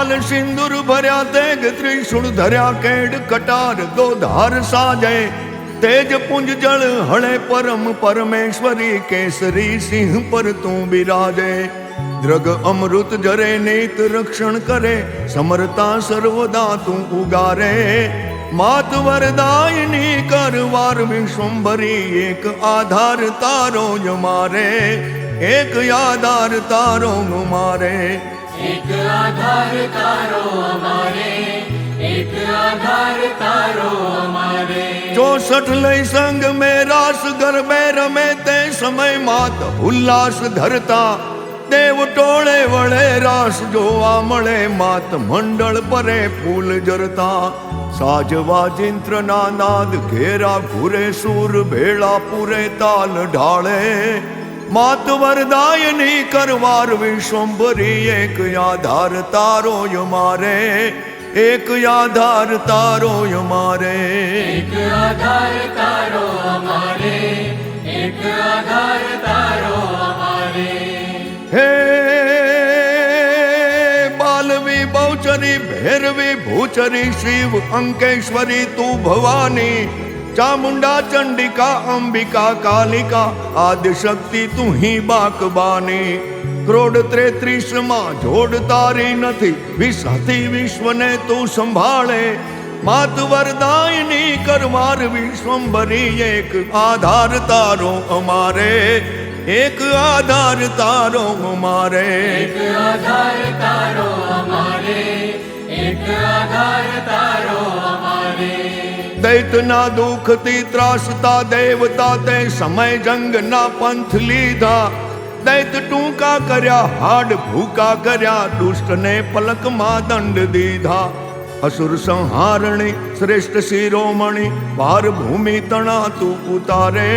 લાલ સિંદુર ભર્યા, તેગ ત્રિશુળ ધર્યા, કેડ કટાર દો ધાર સાજે. તેજ પુંજ જળ હળે પરમ પરમેશ્વરી કેસરી સિંહ પર તું બિરાજે. દ્રગ અમૃત જરે, નેત રક્ષણ કરે, સમરતા સર્વદા તું ઉગારે. માત વરદાયની કરવાર વિશ્વંભરી, એક આધાર તારો જ મારે, એક યાદાર તારો મારે. એક આધાર તારો અમારે, એક આધાર તારો અમારે. ચોસઠ લઈ સંગ મે રાસ ગરબે રમે તે સમય માત ઉલ્લાસ ધરતા દેવ ટોળે વળે રાસ જોવા મળે, માત મંડળ પરે ફૂલ જરતા. સાજવા ચિંત્રના નાદ ઘેરા ઘુરે સુર ભેળા પૂરે તાલ ઢાળે. માત વરદાયની કરવાર વિશ્વંભરી એક આધાર તારો મારે એક આધાર તારો ય મારે. એક આધાર તારો અમારે એક આધાર તારો અમારે. હે બાલવી બહુચરી ભૈરવી ભૂચરી શિવ અંકેશ્વરી તું ભવાની ચામુંડા ચંડિકા અંબિકા કાલિકા આદિશક્તિ તું હી બાકબાની ક્રોડ ત્રેત્રીસમાં જોડ તારી નથી વિસાથી વિશ્વને તું સંભાળે માત વરદાયની કરવાર વિશ્વંભરી એક આધાર તારો અમારે એક આધાર તારો અમારે એક આધાર તારો અમારે એક આધાર તારો અમારે દૈતના દુઃખથી ત્રાસતા દેવતા તે સમય જંગના પંથ લીધા. દૈત ટૂંકા કર્યા, હાડ ભૂકા કર્યા, દુષ્ટને પલકમાં દંડ દીધા. અસુર સંહારણી શ્રેષ્ઠ શિરોમણી વાર ભૂમિ તણા તું ઉતારે.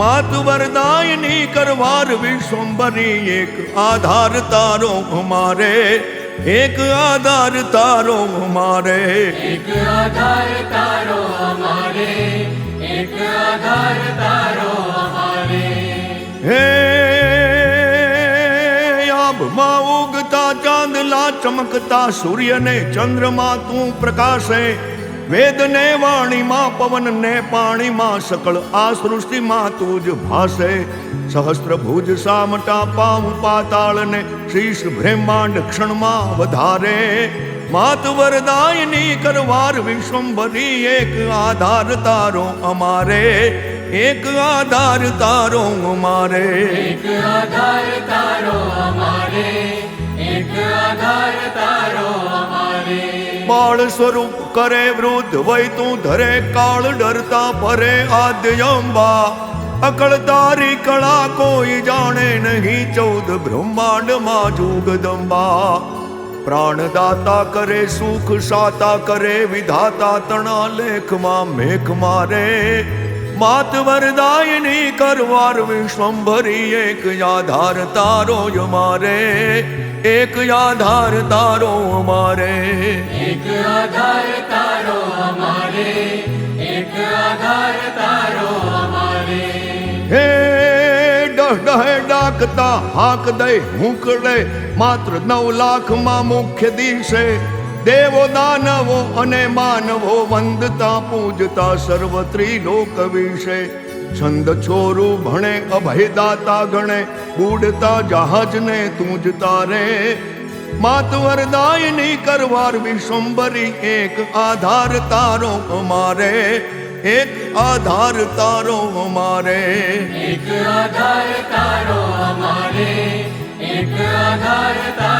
માત વરદાયની કરવાર વિશ્વંભરી એક આધાર તારો અમારે એક આધાર તારો મારે એક આધાર તારો અમારે. એક આધાર તારો અમારે. હે આબમાં ઉગતા ચાંદલા ચમકતા સૂર્યને ચંદ્રમા તું પ્રકાશે. વેદને વાણીમાં, પવનને પાણીમાં, સકળ આ સૃષ્ટિમાં તું જ ભાસે. સહસ્ત્ર ભુજ, સામટા પામ, પાતાળને શીશ બ્રહ્માંડ ક્ષણમાં વધારે. માત વરદાયની કરવાર વિશ્વંભરી, એક આધાર તારો અમારે. એક આધાર તારો અમારે. એક આધાર તારો અમારે. એક આધાર તારો અમારે. બાળ સ્વરૂપ કરે વૃદ્ધ વય તું ધરે, કાળ ડરતા ભરે આદ્યંબા. અકળ તારી કળા કોઈ જાણે નહીં, ચૌદ બ્રહ્માંડમાં જુગદંબા. પ્રાણદાતા કરે, સુખ સાતા કરે, વિધાતા તણા લેખમાં મેઘ મારે. માત વરદાયની કરવાર વિશ્વંભરી એક આધાર તારો જ મારે એક આધાર તારો અમારે. એક આધાર તારો અમારે એક આધાર તારો અમારે. હે ડહ ડહે ડાકતા હાક દે હુંકડે માત્ર નવ લાખમાં મુખ્ય દિવસે દેવો દાનવો અને માનવો વંદતા પૂજતા સર્વત્રી લોક વિશે. છંદ છોરું ભણે, અભયદાતા ગણે, બુડતા જહાજને તૂજતા તારે માત વરદાયની કરવાર વિશ્વંબરી એક આધાર તારો અમારે. એક આધાર તારો અમારે. એક આધાર તારો અમારે. એક આધાર તારો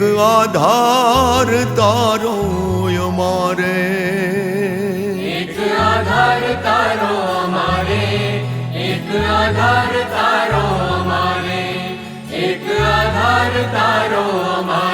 એક આધાર તારો અમારે એક આધાર તારો અમારે એક આધાર તારો અમારે એક આધાર તારો અમારે